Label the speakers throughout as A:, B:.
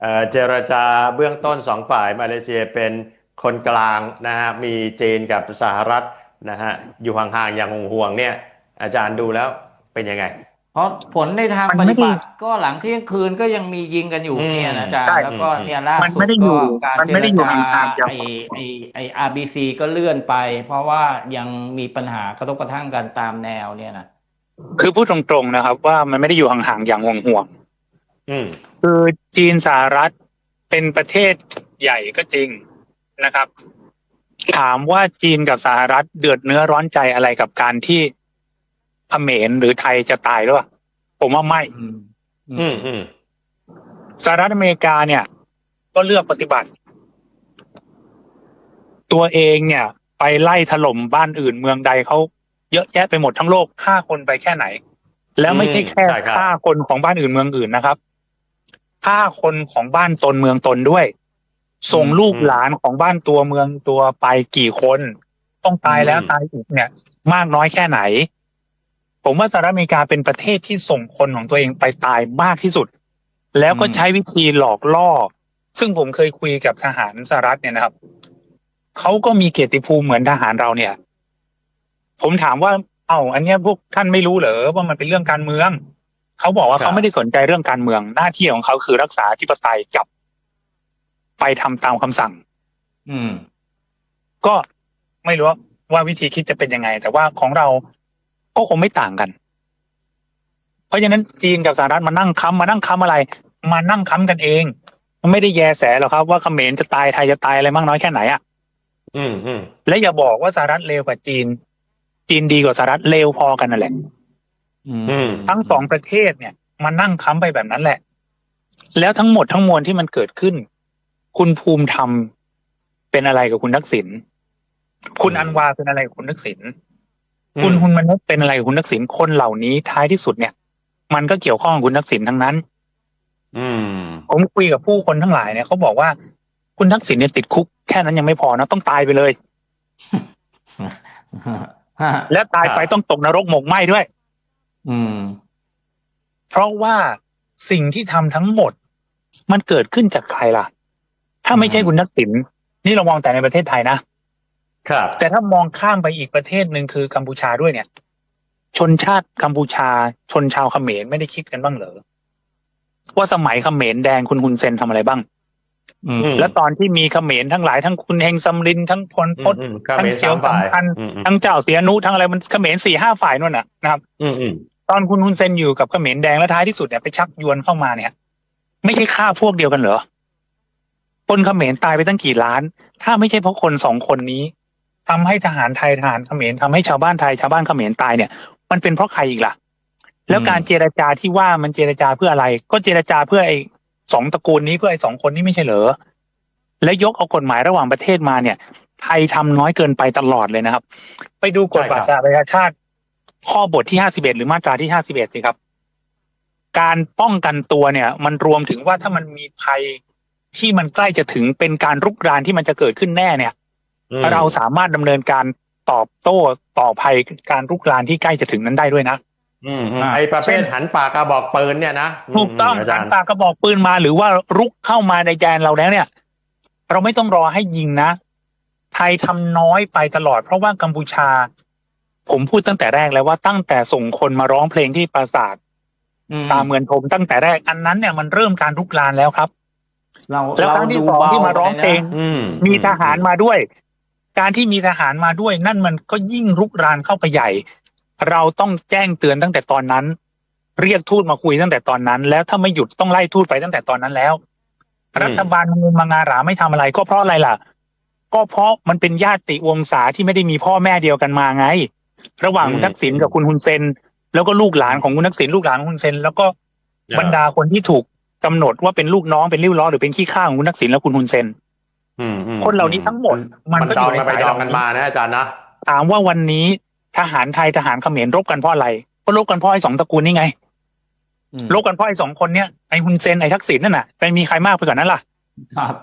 A: เอ่อเจรจาเบื้องต้นสองฝ่ายมาเลเซียเป็นคนกลางนะฮะมีจีนกับสหรัฐนะฮะอยู่ห่างๆอย่างห่วงๆเนี่ย อาจารย์ดูแล้วเป็นยังไง
B: เพราะผลในทาง
C: มัน
B: ป
C: ไม่
B: ฏิ
C: ได้
B: บัติก็หลังเที่ยงคืนก็ยังมียิงกันอยู่
A: อืม
B: เนี่ยนะอาจารย์
C: ใช่
B: แล้วก็เนี่ยล่า
C: มัน
B: สุด
C: ไม่ได้อยู่
B: ก็การ
C: มัน
B: เจ
C: ไม่
B: ร
C: ได้อยู่
B: จา
C: ห่างๆจาก
B: ไอไอไออาร์บีซีก็เลื่อนไป เพราะว่ายังมีปัญหากระทบกระทั่งกันตามแนวเนี่ยนะ
C: คือพูดตรงๆนะครับ ว่ามันไม่ได้อยู่ห่างๆอย่างห่วง
A: อืม
C: ๆ คือจีนสหรัฐเป็นประเทศใหญ่ก็จริงนะครับ ถามว่าจีนกับสหรัฐเดือดเนื้อร้อนใจอะไรกับการที่เขมรหรือไทยจะตายหรือเปล่าผมว่าไม่
B: อืม
A: อืมอืม
C: สหรัฐอเมริกาเนี่ย ก็เลือกปฏิบัติ ตัวเองเนี่ย ไปไล่ถล่มบ้านอื่นเมืองใดเขาเยอะแยะไปหมดทั้งโลกฆ่าคนไปแค่ไหน แล้วไม่ใช่แค่
A: ใช่ครับ
C: ฆ่าคนของบ้านอื่นเมืองอื่นนะครับ ฆ่าคนของบ้านตนเมืองตนด้วย ส่งลูกหลานของบ้านตัวเมืองตัวไปกี่คน ต้องตายแล้วตายอีกเนี่ย มากน้อยแค่ไหน ผมว่าสหรัฐอเมริกาเป็นประเทศที่ส่งคนของตัวเองไปตายมากที่สุด แล้วก็ใช้วิธีหลอกล่อ ซึ่งผมเคยคุยกับทหารสหรัฐเนี่ยนะครับเขาก็มีเกียรติภูมิเหมือนทหารเราเนี่ย ผมถามว่า เอ้าอันเนี้ยพวกท่านไม่รู้เหรอว่ามันเป็นเรื่องการเมือง เขาบอกว่าเขาไม่ได้สนใจเรื่องการเมืองหน้าที่ของเขาคือรักษาอธิปไตยกับไปทำตามคำสั่ง
B: อืม
C: ก็ไม่รู้ว่าว่าวิธีคิดจะเป็นยังไง แต่ว่าของเราก็คงไม่ต่างกัน เพราะฉะนั้นจีนกับสหรัฐมานั่งค้ำมานั่งค้ำอะไร มานั่งค้ำกันเอง มันไม่ได้แยแสหรอกครับ ว่าเขมรจะตายไทยจะตายอะไรมากน้อยแค่ไหนอะ
A: อืมอืม
C: และอย่าบอกว่าสหรัฐเลวกว่าจีน จีนดีกว่าสหรัฐเลวพอกันนั่นแหละ
B: อืม
A: อืม
C: ทั้งสองประเทศเนี่ยมานั่งค้ำไปแบบนั้นแหละ แล้วทั้งหมดทั้งมวลที่มันเกิดขึ้น คุณภูมิธรรมเป็นอะไรกับคุณทักษิณคุณอันวาเป็นอะไรกับคุณทักษิณคุณคุณมนุษย์เป็นอะไรกับคุณทักษิณคนเหล่านี้ท้ายที่สุดเนี่ย มันก็เกี่ยวข้องกับคุณทักษิณทั้งนั้น
A: อืม
C: ผมคุยกับผู้คนทั้งหลายเนี่ยเขาบอกว่าคุณทักษิณเนี่ยติดคุกแค่นั้นยังไม่พอนะต้องตายไปเลย และตายไปต้องตกนรกหมกไหม้ด้วย
B: อืม
C: เพราะว่าสิ่งที่ทำทั้งหมด มันเกิดขึ้นจากใครล่ะ ถ้าไม่ใช่คุณทักษิณนี่เรามองแต่ในประเทศไทยนะ
A: ครับ
C: แต่ถ้ามองข้ามไปอีกประเทศหนึ่งคือกัมพูชาด้วยเนี่ย ชนชาติกัมพูชา ชนชาวเขมรไม่ได้คิดกันบ้างเหรอว่าสมัยเขมรแดงคุณฮุนเซนทำอะไรบ้าง
B: อืม
A: อืม
C: แล้วตอนที่มีเขมรทั้งหลายทั้งคุณเฮงซัมรินทั้งพลพศ
A: อืมอืมครับ
C: ทั้ง
A: เป็น
C: เขียว
A: สามฝ่าย
C: สำคัญ
A: อืมอืม
C: ทั้งเจ้าเสียนุทั้งอะไรมันเขมรสี่ห้าฝ่ายนู่นน่ะนะครับ
A: อืมอืม
C: ตอนคุณฮุนเซนอยู่กับเขมรแดงแล้วท้ายที่สุดเนี่ยไปชักยวนเข้ามาเนี่ย ไม่ใช่ฆ่าพวกเดียวกันเหรอคนเขมรตายไปตั้งกี่ล้าน ถ้าไม่ใช่เพราะคนสองคนนี้ทำให้ทหารไทยทหารเขมรทำให้ชาวบ้านไทยชาวบ้านเขมรตายเนี่ย มันเป็นเพราะใครอีกล่ะ แล้วการเจรจาที่ว่ามันเจรจาเพื่ออะไร ก็เจรจาเพื่อไอ้สองตระกูลนี้เพื่อไอ้สองคนนี้ไม่ใช่เหรอและยกเอากฎหมายระหว่างประเทศมาเนี่ย ไทยทำน้อยเกินไปตลอดเลยนะครับ ไปดูกฎบัตรสหประชาชาติ ข้อบทที่ห้าสิบเอ็ดหรือมาตราที่ห้าสิบเอ็ดสิครับ การป้องกันตัวเนี่ย มันรวมถึงว่าถ้ามันมีภัยที่มันใกล้จะถึงเป็นการรุกรานที่มันจะเกิดขึ้นแน่เนี่ย
A: อืม
C: เราสามารถดำเนินการตอบโต้ต่อภัยการรุกรานที่ใกล้จะถึงนั้นได้ด้วยนะ
A: อืมอืมไอ้ประเภทหันปากกระบอกปืนเนี่ยนะ
C: ถูกต้อง
A: มอา
C: กา
A: จาร
C: ร
A: ย์
C: ปากกระบอกปืนมา หรือว่ารุกเข้ามาในแดนเราแล้วเนี่ย เราไม่ต้องรอให้ยิงนะ ไทยทำน้อยไปตลอด เพราะว่ากัมพูชา ผมพูดตั้งแต่แรกแล้วว่าตั้งแต่ส่งคนมาร้องเพลงที่ปราสาทตามเมือนชมตั้งแต่แรกอันนั้นเนี่ยมันเริ่มการรุกรานแล้วครับ
B: เรา
C: แล้วครั้งที่สองที่มาร้องเพลง
A: อืม
C: มีทหารมาด้วย การที่มีทหารมาด้วย นั่นมันก็ยิ่งรุกรานเข้าไปใหญ่ เราต้องแจ้งเตือนตั้งแต่ตอนนั้น เรียกทูตมาคุยตั้งแต่ตอนนั้น แล้วถ้าไม่หยุดต้องไล่ทูตไปตั้งแต่ตอนนั้นแล้ว รัฐบาลมึงมางาหราไม่ทำอะไร ก็เพราะอะไรล่ะ ก็เพราะมันเป็นญาติวงศาที่ไม่ได้มีพ่อแม่เดียวกันมาไง ระหว่างคุณทักษิณกับคุณฮุนเซน แล้วก็ลูกหลานของคุณทักษิณลูกหลานของคุณฮุนเซน แล้วก็บรรดาคนที่ถูกกำหนดว่าเป็นลูกน้องเป็นริ้วล้อหรือเป็นขี้ข้าของคุณทักษิณและคุณฮุนเซน
A: อืมอืม
C: คนเหล่านี้ทั้งหมด มันก็
A: ด
C: อ
A: อง
C: ยู่ใน
A: กันไป
C: สาย
A: ด
C: เห
A: อ
C: ล่าง
A: กัน
C: นี้
A: มานะอาจารย์นะ
C: ถามว่าวันนี้ทหารไทยทหารเขมรรบกันเพราะอะไรก็รบกันเพราะไอ้สองตระกูลนี่ไงรบกันเพราะไอ้สองคนเนี้ยไอ้ฮุนเซนไอ้ทักษิณนั่นน่ะไปมีใครมากไปกว่านั้นล่ะ
B: ครับ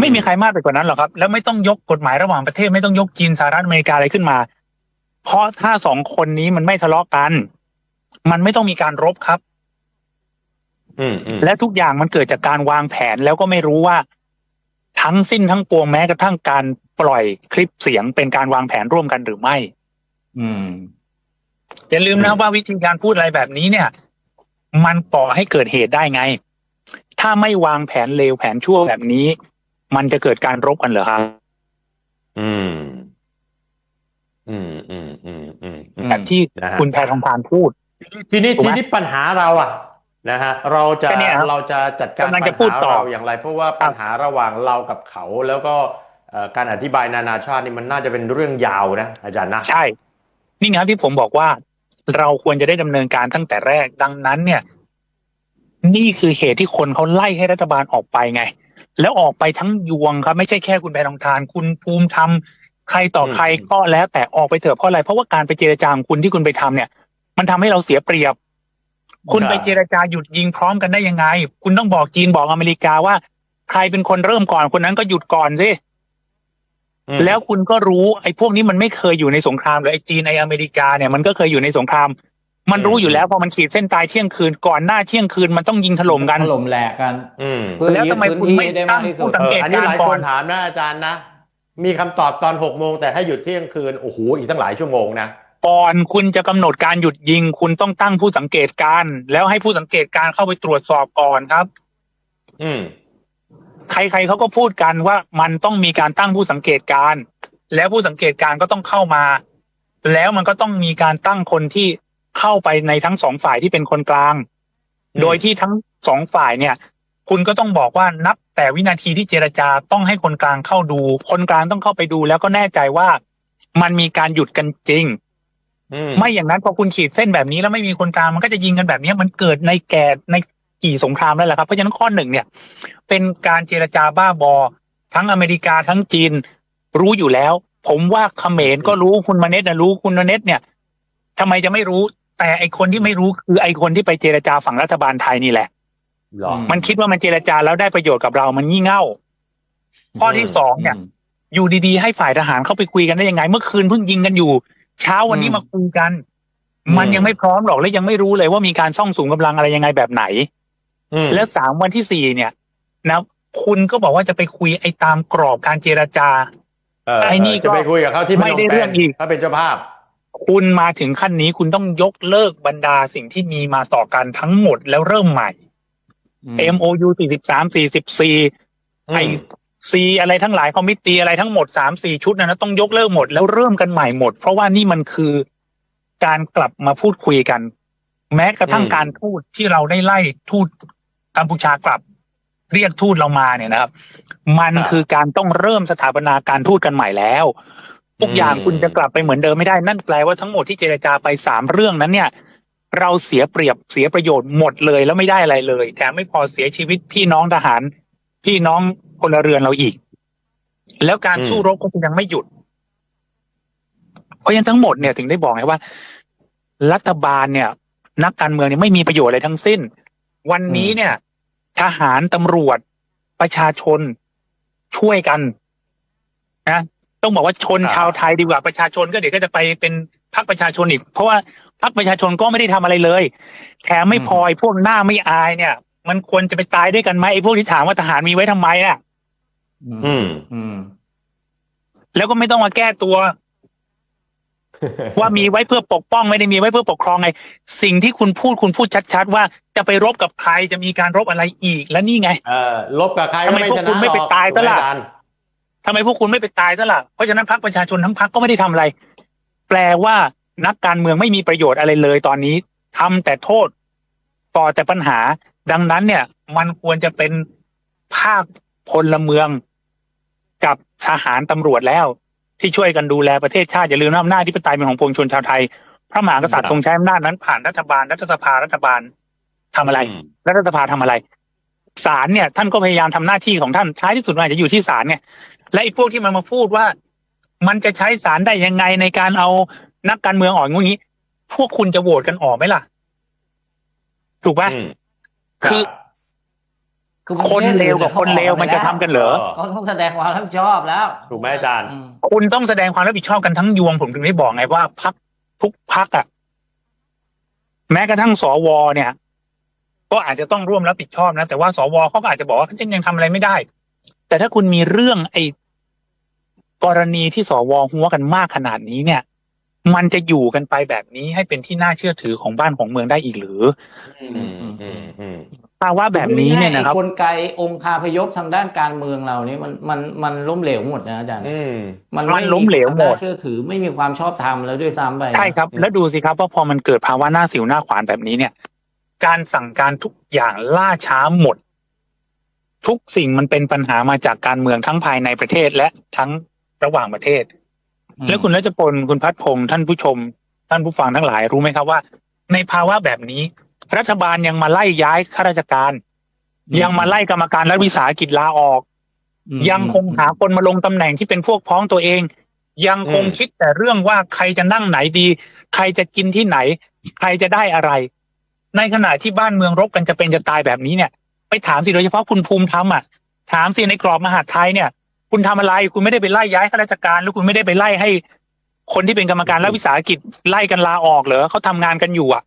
C: ไม่มีใครมากไปกว่านั้นหรอกครับ แล้วไม่ต้องยกกฎหมายระหว่างประเทศไม่ต้องยกจีนสหรัฐอเมริกาอะไรขึ้นมา เพราะถ้าสองคนนี้มันไม่ทะเลาะกัน มันไม่ต้องมีการรบครับ
A: อืมอืม
C: และทุกอย่างมันเกิดจากการวางแผนแล้วก็ไม่รู้ว่า ทั้งสิ้นทั้งปวงแม้กระทั่งการปล่อยคลิปเสียงเป็นการวางแผนร่วมกันหรือไม่
B: อืม
C: อย่าลืมนะว่าวิธีการพูดอะไรแบบนี้เนี่ย มันก่อให้เกิดเหตุได้ไง ถ้าไม่วางแผนเลวแผนชั่วแบบนี้ มันจะเกิดการรบกันเหรอครับ
A: อืม อืมอืมอืมอืมอืม
C: แบบที่
A: นะฮะ
C: คุณแพทองทานพูด
A: ทีนี้
C: ถูกไหม
A: ทีนี้ปัญหาเราอะนะฮะเราจะ
C: ก็เนี่ยครับ
A: เราจะจัดการ
C: กำลัง
A: ปัญ
C: จะพูด
A: หา
C: ต่อ
A: เราอย่างไร เพราะว่าปัญหาระหว่างเรากับเขาแล้วก็เอ่อการอธิบายนานาชาตินี่มันน่าจะเป็นเรื่องยาวนะ อาจารย์นะ
C: ใช่ นี่ไงครับที่ผมบอกว่า เราควรจะได้ดำเนินการตั้งแต่แรกดังนั้นเนี่ย นี่คือเหตุที่คนเขาไล่ให้รัฐบาลออกไปไง แล้วออกไปทั้งยวงครับ ไม่ใช่แค่คุณแพทองทาน คุณภูมิธรรม ใครต่อใครก็แล้วแต่ออกไปเถอะเพราะอะไรเพราะว่าการไปเจรจาของคุณที่คุณไปทำเนี่ย มันทำให้เราเสียเปรียบ คุณไปเจรจาหยุดยิงพร้อมกันได้ยังไง คุณต้องบอกจีนบอกอเมริกาว่า ใครเป็นคนเริ่มก่อนคนนั้นก็หยุดก่อนสิ
A: อืม
C: แล้วคุณก็รู้ไอ้พวกนี้มันไม่เคยอยู่ในสงครามเลยไอ้จีนไอ้อเมริกาเนี่ยมันก็เคยอยู่ในสงคราม มันรู้อยู่แล้วพอมันขีดเส้นตายเที่ยงคืนก่อนหน้าเที่ยงคืนมันต้องยิงถล่มกัน
B: ถล่มแหลกกัน
A: อืม
B: เพื่อ
C: แล้ว
B: ยึ
C: ทำ
B: ด
C: ไม
B: พื้น
C: คุณ
B: ที่
C: ไม่
B: ได้
C: ตั้
B: มาก
C: ง
B: ที่สุ
C: ผู้
B: ด
C: สังเกต
A: อันนี้
C: การ
A: หลาย
C: ณ์ก่
A: ค
C: อน
A: นถามนะอาจารย์นะ มีคำตอบตอนหกโมงแต่ให้หยุดเที่ยงคืนโอ้โหอีกตั้งหลายชั่วโมงนะ
C: ก่อนคุณจะกำหนดการหยุดยิง คุณต้องตั้งผู้สังเกตการณ์แล้วให้ผู้สังเกตการณ์เข้าไปตรวจสอบก่อนครับ
A: อืม
C: ใครๆเขาก็พูดกันว่ามันต้องมีการตั้งผู้สังเกตการณ์แล้วผู้สังเกตการณ์ก็ต้องเข้ามา แล้วมันก็ต้องมีการตั้งคนที่เข้าไปในทั้งสองฝ่ายที่เป็นคนกลาง
A: อืม
C: โดยที่ทั้งสองฝ่ายเนี่ย คุณก็ต้องบอกว่านับ แต่วินาทีที่เจรจาต้องให้คนกลางเข้าดู คนกลางต้องเข้าไปดู แล้วก็แน่ใจว่ามันมีการหยุดกันจริง
A: อืม
C: ไม่อย่างนั้นพอคุณขีดเส้นแบบนี้แล้วไม่มีคนกลางมันก็จะยิงกันแบบนี้มันเกิดในแก่ในกี่สงครามแล้วล่ะครับเพราะฉะนั้นข้อหนึ่งเนี่ย เป็นการเจรจาบ้าบอ ทั้งอเมริกาทั้งจีน รู้อยู่แล้ว ผมว่าเขมรก็รู้คุณมาเน็ตนะรู้คุณมาเน็ตเนี่ยทำไมจะไม่รู้ แต่ไอคนที่ไม่รู้คือไอคนที่ไปเจรจาฝั่งรัฐบาลไทยนี่แหละ
A: หรอ
C: มันคิดว่ามันเจรจาแล้วได้ประโยชน์กับเรามันงี่เง่า ข้อที่สองเนี่ย อยู่ดีๆให้ฝ่ายทหารเข้าไปคุยกันได้ยังไง เมื่อคืนเพิ่งยิงกันอยู่ เช้าวันนี้
B: อืม
C: มาคุยกัน
A: อืม
C: มันยังไม่พร้อมหรอกและยังไม่รู้เลยว่ามีการซ่องสูงกำลังอะไรยังไงแบบไหน
A: อืม
C: แล้วสามวันที่สี่เนี่ย นะคุณก็บอกว่าจะไปคุยไอ้ตามกรอบการเจรจา
A: เออ
C: ไอ้นี่ก็
A: จะไปคุยกับเขาที่
C: ไม่ได้
A: พน
C: เรื่องอีก
A: ถ้าเป็นเจ้าภาพ
C: คุณมาถึงขั้นนี้คุณต้องยกเลิกบรรดาสิ่งที่มีมาต่อกันทั้งหมดแล้วเริ่มใหม่ MOU 43 44ไอซีอะไรทั้งหลายคอมมิตตีอะไรทั้งหมดสามสี่ชุดนะนะต้องยกเลิกหมดแล้วเริ่มกันใหม่หมด เพราะว่านี่มันคือการกลับมาพูดคุยกัน แม้กระทั่ง
A: อืม
C: การทูตที่เราได้ไล่ทูตกัมพูชากลับ เรียกทูตเรามาเนี่ยนะครับ มันคือการต้องเริ่มสถาปนาการทูตกันใหม่แล้วทุกอย่างคุณจะกลับไปเหมือนเดิมไม่ได้นั่นแปลว่าทั้งหมดที่เจรจาไปสามเรื่องนั้นเนี่ย เราเสียเปรียบเสียประโยชน์หมดเลยแล้วไม่ได้อะไรเลย แถมไม่พอเสียชีวิตพี่น้องทหาร พี่น้องพลเรือนเราอีก แล้วการ
A: อืม
C: สู้รบก็จะยังไม่หยุด เพราะฉะนั้นทั้งหมดเนี่ยถึงได้บอกไงว่า รัฐบาลเนี่ย นักการเมืองเนี่ยไม่มีประโยชน์อะไรทั้งสิ้น วันนี้เนี่ย ทหารตำรวจประชาชนช่วยกันนะต้องบอกว่าชน
A: ครับ
C: ชาวไทยดีกว่าประชาชนก็เดี๋ยวก็จะไปเป็น พรรคประชาชนอีก เพราะว่าพรรคประชาชนก็ไม่ได้ทำอะไรเลย แถมไม่พอไอ้พวกหน้าไม่อายเนี่ย มันควรจะไปตายด้วยกันไหมไอ้พวกที่ถามว่าทหารมีไว้ทำไมน่ะ
A: อืม
B: อืม
C: แล้วก็ไม่ต้องมาแก้ตัว ว่ามีไว้เพื่อปกป้องไม่ได้มีไว้เพื่อปกครองไง สิ่งที่คุณพูดคุณพูดชัดๆว่าจะไปรบกับใครจะมีการรบอะไรอีกแล้วนี่ไง
A: เออลบกับใคร
C: ทำไม
A: ไม่
C: พวก
A: ชนะ
C: คุณไม่ไป
A: หรอก
C: ตายซะล่ะ
A: ถูกไหมอจรย์
C: ทำไมพวกคุณไม่ไปตายซะล่ะเพราะฉะนั้นพรรคประชาชนทั้งพรรคก็ไม่ได้ทำอะไร แปลว่านักการเมืองไม่มีประโยชน์อะไรเลยตอนนี้ทำแต่โทษก่อแต่ปัญหา ดังนั้นเนี่ย มันควรจะเป็นภาคพลเมืองกับทหารตำรวจแล้ว ที่ช่วยกันดูแลประเทศชาติ อย่าลืมว่าอำนาจที่ปไตยเป็นของปวงชนชาวไทย พระมหากษัตริย์ทรงใช้อำนาจนั้นผ่านรัฐบาลรัฐสภารัฐบาลทำอะไร
A: อืม
C: รัฐสภาทำอะไรศาลเนี่ย ท่านก็พยายามทำหน้าที่ของท่านท้ายที่สุดมันอาจจะอยู่ที่ศาลเนี่ยและไอ้พวกที่มันมาพูดว่า มันจะใช้ศาลได้ยังไงในการเอานักการเมืองออกอย่างนี้ พวกคุณจะโหวตกันออกไหมล่ะ ถูกปะ
A: อืม
C: คือ
B: คือ
C: คนเลวกับคนเลวมันจะทำกันเหรอ
B: เขาต้องแสดงความรับผิดชอบแล้ว
A: ถูกไหมอาจารย์
B: อืม
C: คุณต้องแสดงความรับผิดชอบกันทั้งยวงผมถึงได้บอกไงว่าพักทุกพักอะ แม้กระทั่งสวเนี่ย ก็ก็อาจจะต้องร่วมรับผิดชอบนะ แต่ว่าสวเขาก็อาจจะบอกว่าฉันยังทำอะไรไม่ได้ แต่ถ้าคุณมีเรื่องไอ้ กรณีที่สวหัวกันมากขนาดนี้เนี่ย มันจะอยู่กันไปแบบนี้ให้เป็นที่น่าเชื่อถือของบ้านของเมืองได้อีกหรือ
A: อืมอืมอืม
C: ภาวะแบบนี้เนี่ยนะครับ
B: ไอ้กลไกองค์คาพยพทางด้านการเมืองเรานี่มันมันมันล้มเหลวหมดนะอาจารย์
A: อืม
B: มัน
C: มันล้มเหลวหมด
B: ไน่าเชื่อถือไม่มีความชอบธรรมแล้วด้วยซ้ำไปนะ
C: ใช่ครับ แล้วดูสิครับว่าพอมันเกิดภาวะหน้าสิวหน้าขวานแบบนี้เนี่ย การสั่งการทุกอย่างล่าช้าหมด ทุกสิ่งมันเป็นปัญหามาจากการเมืองทั้งภายในประเทศและทั้ง ระหว่างประเทศ
B: อืม
C: แล้วคุณรัชพลคุณพัฒพงศ์ท่านผู้ชม ท่านผู้ฟังทั้งหลายรู้ไหมครับว่า ในภาวะแบบนี้ รัฐบาลยังมาไล่ย้ายข้าราชการ ยังมาไล่กรรมการรัฐวิสาหกิจลาออก
B: อืม
C: ยังคงหาคนมาลงตำแหน่งที่เป็นพวกพ้องตัวเอง ยังคง
A: อืม
C: คิดแต่เรื่องว่าใครจะนั่งไหนดี ใครจะกินที่ไหน ใครจะได้อะไร ในขณะที่บ้านเมืองรบกันจะเป็นจะตายแบบนี้เนี่ย ไปถามสิโดยเฉพาะคุณภูมิธรรมอะถามสิในกรอบมหาดไทยเนี่ย คุณทำอะไร คุณไม่ได้ไปไล่ย้ายข้าราชการ หรือคุณไม่ได้ไปไล่ให้ คนที่เป็นกรรมการรัฐวิสาหกิจไล่กันลาออกเหรอเขาทำงานกันอยู่อะ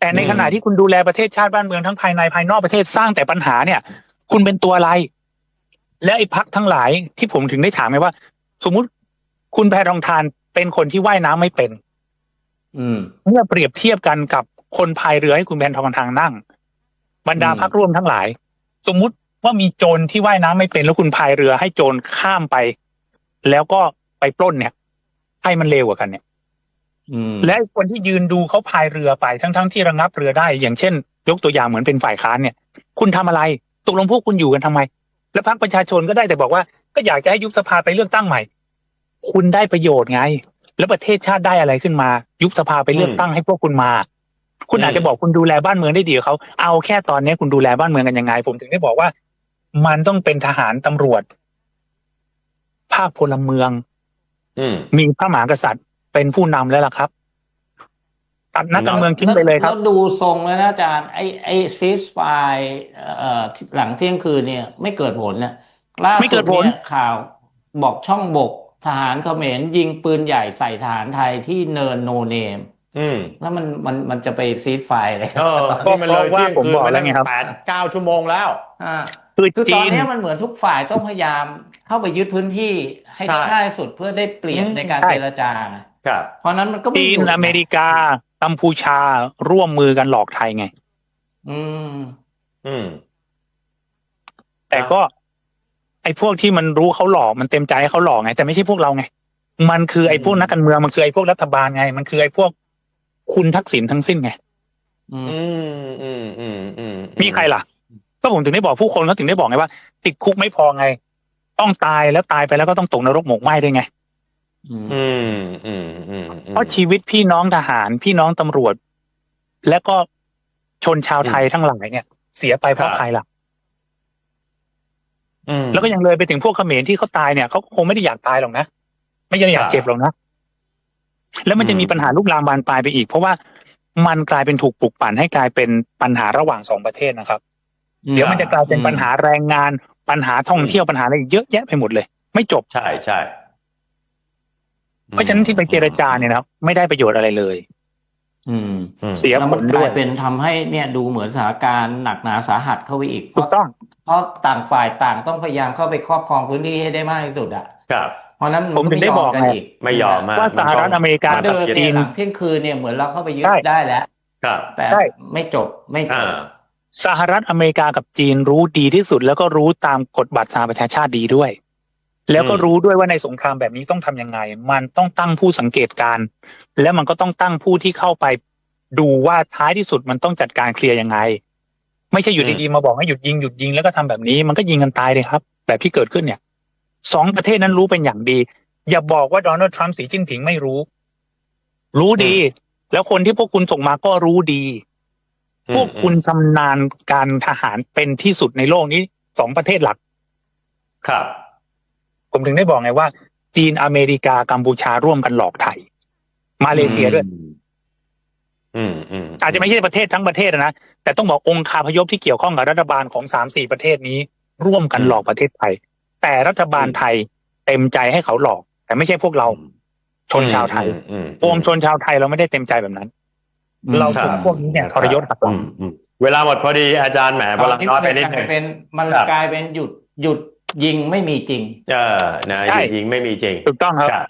C: แต่ในขณะที่คุณดูแลประเทศชาติบ้านเมืองทั้งภายในภายนอกประเทศสร้างแต่ปัญหาเนี่ย คุณเป็นตัวอะไร และไอ้พักทั้งหลายที่ผมถึงได้ถามไงว่า สมมุติคุณแพรทองทานเป็นคนที่ว่ายน้ำไม่เป็น
B: อืม
C: เมื่อเปรียบเทียบกันกับคนพายเรือให้คุณแพนทองทางนั่ง บรรดา
B: อืม
C: พักร่วมทั้งหลาย สมมุติ ว่ามีโจรที่ว่ายน้ำไม่เป็นแล้วคุณพายเรือให้โจรข้ามไป แล้วก็ไปปล้นเนี่ยให้มันเร็วกว่ากันเนี่ย
B: อืม
C: และคนที่ยืนดูเขาพายเรือไปทั้งๆที่ระงับเรือได้ อย่างเช่น ยกตัวอย่างเหมือนเป็นฝ่ายค้านเนี่ย คุณทำอะไรตกลงพวกคุณอยู่กันทำไม แล้วพรรคประชาชนก็ได้แต่บอกว่า ก็อยากจะให้ยุบสภาไปเลือกตั้งใหม่ คุณได้ประโยชน์ไง แล้วประเทศชาติได้อะไรขึ้นมา ยุบสภาไปเลือกตั้งให้พวกคุณมา คุณอาจจะบอกคุณดูแลบ้านเมืองได้ดีกว่าเขาเอาแค่ตอนนี้คุณดูแลบ้านเมืองกันยังไง ผมถึงได้บอกว่า มันต้องเป็นทหารตำรวจ ภาคพลเมือง
A: อืม
C: มีพระมหากษัตริย์เป็นผู้นำแล้วล่ะครับ ตัดนักการเมืองทิ้งไปเลยครับ
B: แล้วดูทรงแล้วนะอาจารย์ไอไอซีสไฟเอ่อหลังเที่ยงคืนเนี่ย ไม่เกิดผลเนี่ยล่า
C: ไม่เกิ
B: สุด
C: ดผล
B: เนี่ยข่าวบอกช่องบกทหารเขมรยิงปืนใหญ่ใส่ทหารไทยที่เนินโนเนม
A: อืม
B: แล้วมันมันมันจะไปซีดไฟเลย
A: เออ
C: ก็
A: นี่มันเลย
C: เพราะว่า
A: เที่ยง
C: ผม
A: คืน
C: บอก
A: ไป
C: แล้
A: ตั้
C: ว
A: ง
C: ไงครับ
A: แปดเก้าชั่วโมงแล้ว
B: อ่า
C: คือ
B: คือต
C: จี
B: อน
C: น
B: เนี้ยมันเหมือนทุกฝ่ายต้องพยายามเข้าไปยึดพื้นที่ให้ได้
A: ใช่
B: ง่ายที่สุดเพื่อได้เปรียบ
A: อืม
B: ในการ
C: ใช่
B: เจรจาไง
A: ครับ
B: เพราะฉะนั้นมันก็ไม่
C: จีน
B: หยุด
C: อเมริกา กัมพูชาร่วมมือกันหลอกไทยไง
B: อืม
A: อืม
C: แต่ก็ ไอ้พวกที่มันรู้เขาหลอกมันเต็มใจให้เขาหลอกไง แต่ไม่ใช่พวกเราไง มันคือไอ้พวกนักการเมืองมันคือไอ้พวกรัฐบาลไง มันคือไอ้พวกคุณทักษิณทั้งสิ้นไง
B: อืม
A: อืมอืมอืมอืม
C: มีใครล่ะ ก็ผมถึงได้บอกผู้คนเขาถึงได้บอกไงว่า ติดคุกไม่พอไง ต้องตายแล้วตายไปแล้วก็ต้องตกนรกหมกไหม้ด้วยไง
B: อืม
A: อืมอืมอืม
C: เพราะชีวิตพี่น้องทหารพี่น้องตำรวจ และก็ชนชาวไทยทั้งหลายเนี่ย เสียไปเพราะใครล่ะ
A: อืม
C: แล้วก็ยังเลยไปถึงพวกเขมรที่เขาตายเนี่ยเขาก็คงไม่ได้อยากตายหรอกนะไม่ได้อยากเจ็บหรอกนะแล้วมันจะมีปัญหาลุกลามบานปลายไปอีก เพราะว่ามันกลายเป็นถูกปลุกปั่นให้กลายเป็นปัญหาระหว่างสองประเทศนะครับ เดี๋ยวมันจะกลายเป็นปัญหาแรงงานปัญหาท่องเที่ยวปัญหาอะไรอีกเยอะแยะไปหมดเลย ไม่จบ
A: ใช่ใช่
C: เพราะฉะนั้นที่ไปเจรจาเนี่ยนะครับไม่ได้ประโยชน์อะไรเลย
B: อืม
A: อืม
C: เสีย
B: แล้ว
C: ผ
B: มัน
C: ล
B: ก
C: ด้ว
B: ลายยเป็นทำให้เนี่ยดูเหมือนสถานการณ์หนักหนาสาหัสเข้าไปอีกเพ
C: ถูก
B: ราะ
C: ต้อง
B: เพราะต่างฝ่ายต่างต้องพยายามเข้าไปครอบครองพื้นที่ให้ได้มากที่สุดอะ
A: ครับ
B: เพราะฉะนั้น
C: ผมถึงได้บอก
B: กัน
C: ไง
B: อีก
A: ไม่ยอมมา
C: ว่าสหรัฐอเมริกา
B: การ
C: กับ
B: เดิน
C: จี
B: เนี่ย
C: น
B: หลังเที่ยงคืนเนี่ยเหมือนเราเข้าไปยึด
C: ใช่
B: ได้แล้ว
A: ครับ
B: แต่
C: ใช่
B: ไม่จบไม่จ
A: อ่า
B: บ
C: สหรัฐอเมริกากับจีนรู้ดีที่สุด แล้วก็รู้ตามกฎบัตรสหประชาชาติดีด้วย แล้วก็
A: อืม
C: รู้ด้วยว่าในสงครามแบบนี้ต้องทำยังไง มันต้องตั้งผู้สังเกตการณ์แล้วมันก็ต้องตั้งผู้ที่เข้าไปดูว่าท้ายที่สุดมันต้องจัดการเคลียร์ยังไง ไม่ใช่อยู่ดีๆมาบอกให้หยุดยิงหยุดยิงแล้วก็ทำแบบนี้ มันก็ยิงกันตายเลยครับ แบบที่เกิดขึ้นเนี่ยสองประเทศนั้นรู้เป็นอย่างดี อย่าบอกว่าโดนัลด์ทรัมป์สีจิ้นผิงไม่รู้ รู้ดี แล้วคนที่พวกคุณส่งมาก็รู้ดี พวกคุณชำนาญการทหารเป็นที่สุดในโลกนี้สองประเทศหลัก
A: ครับ
C: ผมถึงได้บอกไงว่า จีนอเมริกากัมพูชาร่วมกันหลอกไทย มาเลเซียด้วย
A: อืมอืม
C: อาจจะไม่ใช่ประเทศทั้งประเทศนะแต่ต้องบอกองค์คาพยพที่เกี่ยวข้องกับรัฐบาลของสามสี่ประเทศนี้ ร่วมกันหลอกประเทศไทย แต่รัฐบาลไทยเต็มใจให้เขาหลอก แต่ไม่ใช่พวกเรา ชนชาวไทย
A: อืม
C: โอมชนชาวไทยเราไม่ได้เต็มใจแบบนั้น เราถูกพวกนี้เนี่ยทรยศหักหลัง
A: อืมอืมเวลาหมดพอดีอาจารย์แหมพลังน้อยไปนิดห
B: ก
A: นึ่
B: ลางยเป็นมัน
A: ครับ
B: กลายเป็นหยุดหยุดยิงไม่มีจริง
A: เออนะ
C: ใช่
A: ยิงไม่มีจริง
C: ถูกต้องครับ
A: ครับ